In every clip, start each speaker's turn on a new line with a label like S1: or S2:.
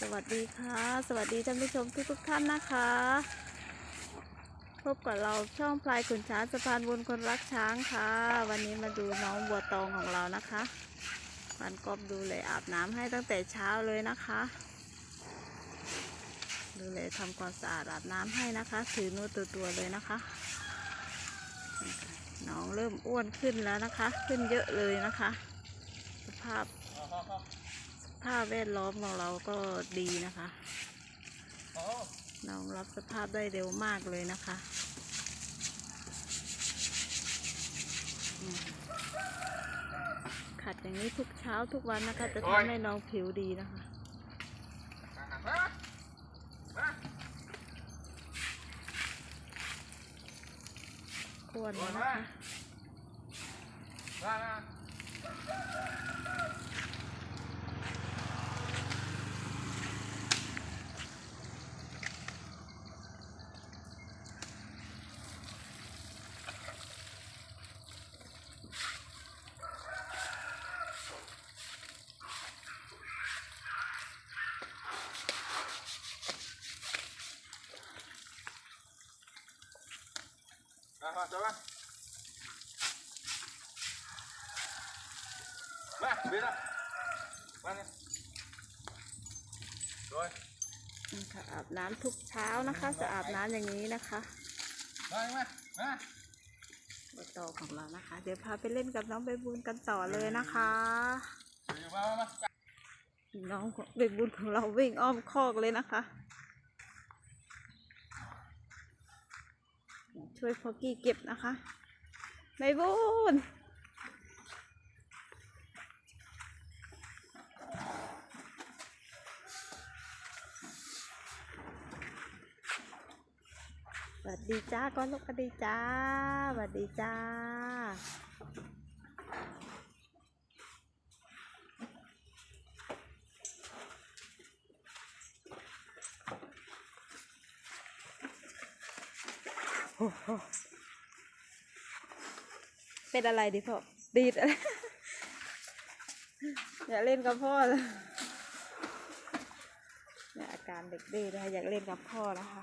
S1: สวัสดีค่ะ สวัสดีท่านผู้ชมทุกทุกท่านนะคะ พบกับเราช่องพลายขุนช้างสะพานบุญคนรักช้างค่ะ วันนี้มาดูน้องบัวตองของเรานะคะวันกอบดูเลยอาบน้ำให้ตั้งแต่เช้าเลยนะคะ ดูเลยทำความสะอาดอาบน้ำให้นะคะ ถือนูตัวตัวๆเลยนะคะน้องเริ่มอ้วนขึ้นแล้วนะคะ ขึ้นเยอะเลยนะคะ สภาพ ภาพแวดล้อมของเราก็ดีนะคะน้องรับสภาพได้เร็วมากเลยนะคะอืมขัดอย่างนี้ทุกเช้าทุกวันนะคะ จะทำให้น้องผิวดีนะคะควรนะคะ
S2: มามาจอดมามาเบียร์มาเนี่ยโดย
S1: นี่ค่ะอาบน้ำทุกเช้านะคะ จะอาบน้ำอย่างนี้นะคะ
S2: มามามา
S1: บตอของเรานะคะ เดี๋ยวพาไปเล่นกับน้องใบบุญกันต่อเลยนะคะ
S2: อยู่มามามา
S1: น้องของใบบุญของเราวิ่งอ้อมคอกเลยนะคะ ช่วยพอกี้เก็บนะคะใบบุญสวัสดีจ้าก้อนลูกสวัสดีจ้าสวัสดีจ้า โอ้โห เป็นอะไรดิพ่อ ดีดอะไรอยากเล่นกับพ่อเลยอาการเด็กดื้อนะคะอยากเล่นกับพ่อนะคะ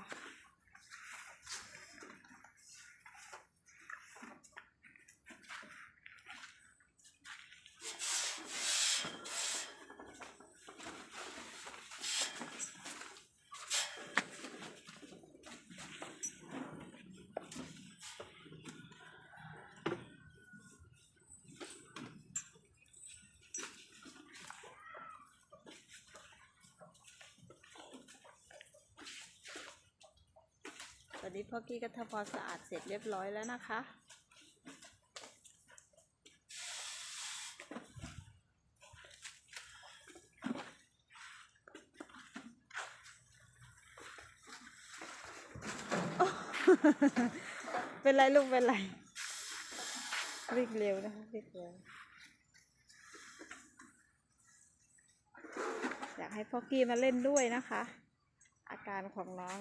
S1: ตอนนี้พ่อกี้ก็ทำความสะอาดเสร็จเรียบร้อยแล้วนะคะ เป็นไรลูกเป็นไรวิ่งเร็วนะคะวิ่งเร็วอยากให้พ่อกี้มาเล่นด้วยนะคะ อาการของน้อง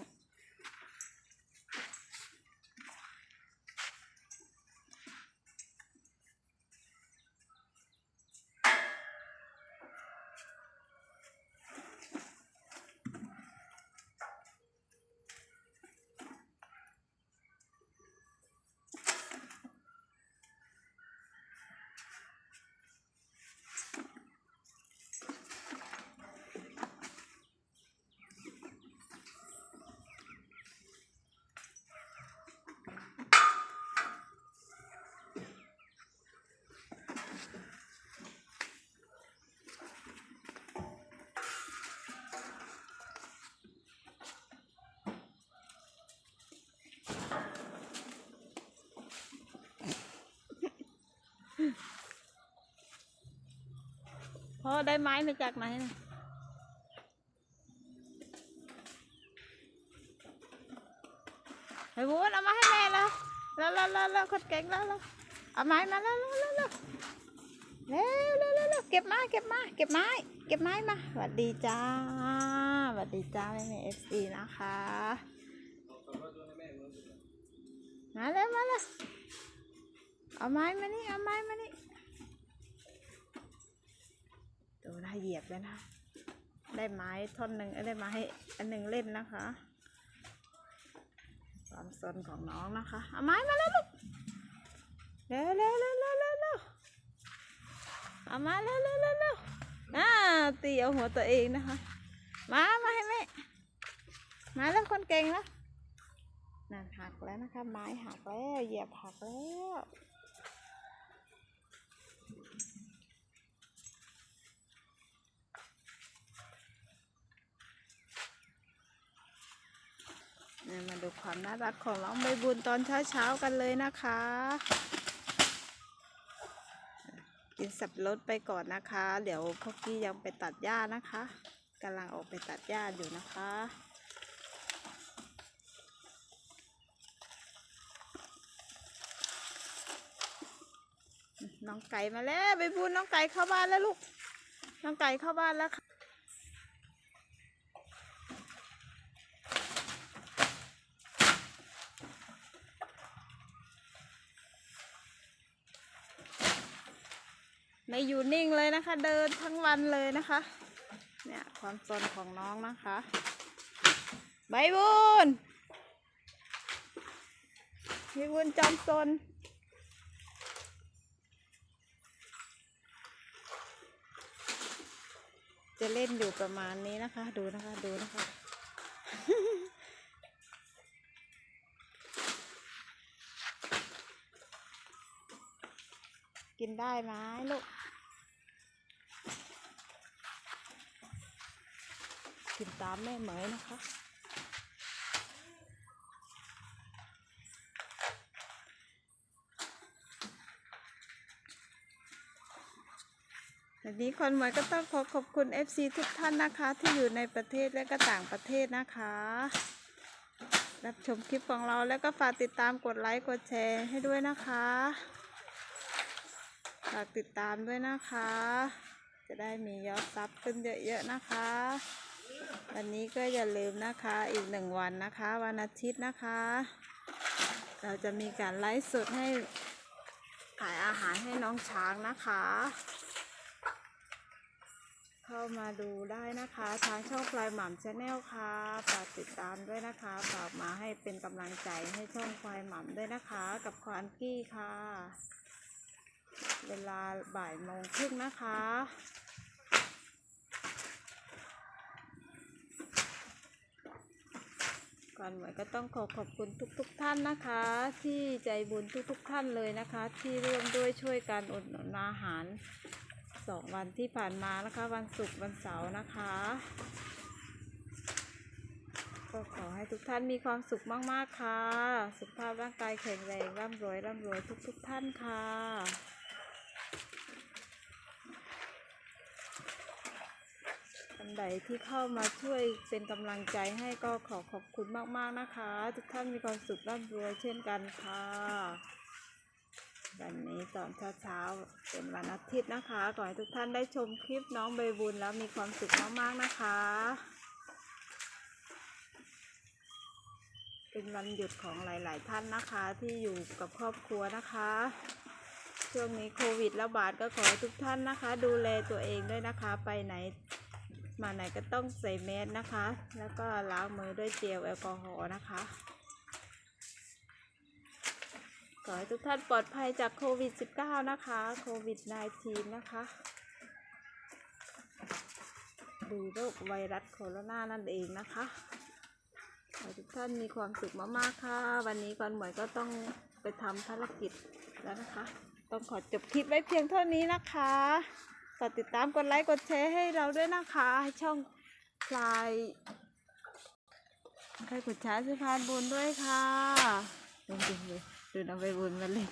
S1: อได้ไม้มาจากไหนน่ะไอ้บุญเอามาให้แม่แล้วแล้วแล้วแล้วแล้วคนเก่งแล้วแล้วเอาไม้มาแล้วแล้วแล้วแล้วแล้วแล้วแล้วเก็บไมาเก็บไมาเก็บไม้เก็บไม้มาสวัสดีจ้าสวัสดีจ้าแม่แม่เอฟซีนะคะมาเลยมาเลยเอาไม้มานี่เอาไม้มานี่ ดูนให้เหยียบแล้วนะ ได้ไม้ท่อนหนึ่งได้ไม้อันหนึ่งเล่นนะคะความสนของน้องนะคะเอาไม้มาแล้วลูกเร็วเร็วเร็วเร็วเร็วเร็วเอามาเร็วเร็วเร็วเร็วอ่าตีเอาหัวตัวเองนะคะ มามาให้แม่มาแล้วคนเก่งแล้วนั่นหักแล้วนะคะ ไม้หักแล้วเหยียบหักแล้วเนี่ยมาดู ความน่ารักของน้องใบบุญตอนเช้าๆกันเลยนะคะ กินสับรดไปก่อนนะคะ เดี๋ยวพวกกี้ยังไปตัดหญ้านะคะกำลังออกไปตัดหญ้าอยู่นะคะน้องไก่มาแล้วใบบุญน้องไก่เข้าบ้านแล้วลูก น้องไก่เข้าบ้านแล้วค่ะ ไม่อยู่นิ่งเลยนะคะ เดินทั้งวันเลยนะคะ เนี่ยความสนของน้องนะคะใบบุญใบบุญจอมสนจะเล่นอยู่ประมาณนี้นะคะ ดูนะคะ ดูนะคะ กินได้ไหมลูก กินตามแม่เหมยนะคะ วันนี้คนหมวยก็ต้องขอขอบคุณ FC ทุกท่านนะคะ ที่อยู่ในประเทศและก็ต่างประเทศนะคะ รับชมคลิปของเราแล้วก็ฝากติดตามกดไลค์กดแชร์ให้ด้วยนะคะฝากติดตามด้วยนะคะ จะได้มียอดซับขึ้นเยอะๆนะคะ วันนี้ก็อย่าลืมนะคะอีกหนึ่งวันนะคะ วันอาทิตย์นะคะ เราจะมีการไลฟ์สดให้ขายอาหารให้น้องช้างนะคะ เข้ามาดูได้นะคะทางช่องพลายหม่ำชาแนลค่ะฝากติดตามด้วยนะคะฝากมาให้เป็นกำลังใจให้ช่องพลายหม่ำด้วยนะคะ กับควานกี้ค่ะ เวลาบ่ายโมงครึ่งนะคะ ก่อนหวก็ต้องขอขอบคุณทุกๆทท่านนะคะ ที่ใจบุญทุกๆทท่านเลยนะคะ ที่ร่วมด้วยช่วยกันอดหนุนอาหารสองวันที่ผ่านมานะคะ วันศุกร์วันเสาร์นะคะ ก็ขอให้ทุกท่านมีความสุขมาก ๆ ค่ะ สุขภาพร่างกายแข็งแรงร่ำรวยร่ำรวยทุก ๆ ท่านค่ะท่าน ใดที่เข้ามาช่วยเป็นกำลังใจให้ก็ขอขอบคุณมากๆนะคะ ทุกท่านมีความสุขร่ำรวยเช่นกันค่ะ วันนี้ตอนเช้าๆเป็นวันอาทิตย์นะคะขอให้ทุกท่านได้ชมคลิปน้องใบบุญแล้วมีความสุขมากๆนะคะ เป็นวันหยุดของหลาย ๆ ท่านนะคะที่อยู่กับครอบครัวนะคะช่วงนี้โควิดระบาดก็ขอทุกท่านนะคะ ดูแลตัวเองด้วยนะคะ ไปไหน มาไหนก็ต้องใส่แมสนะคะ แล้วก็ล้างมือด้วยเจลแอลกอฮอล์นะคะ ขอให้ทุกท่านปลอดภัยจากโควิด -19 นะคะ โควิด -19 นะคะ ดูโรคไวรัสโคโรนานั่นเองนะคะขอให้ทุกท่านมีความสุขมากๆค่ะ วันนี้ก่อนหมวยก็ต้องไปทำภารกิจแล้วนะคะ ต้องขอจบคลิปไว้เพียงเท่านี้นะคะ ฝากติดตามกดไลค์กดแชร์ให้เราด้วยนะคะให้ช่องพลายให้กดแชร์สะพานบุญด้วยค่ะดูดูดูดูน้องใบบุญมาเลย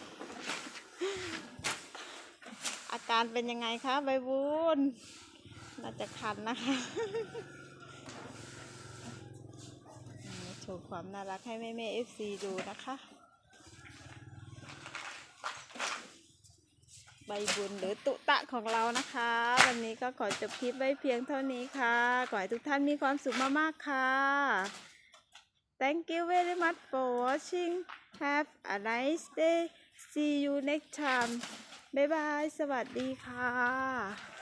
S1: อาการเป็นยังไงคะใบบุญน่าจะคันนะคะโชว์ความน่ารักให้แม่แม่เอฟซีดูนะคะ ใบบุญหรือตุตะของเรานะคะ วันนี้ก็ขอจบคลิปไว้เพียงเท่านี้ค่ะ ขอให้ทุกท่านมีความสุขมากๆค่ะ Thank you very much for watching Have a nice day See you next time บ๊ายบาย สวัสดีค่ะ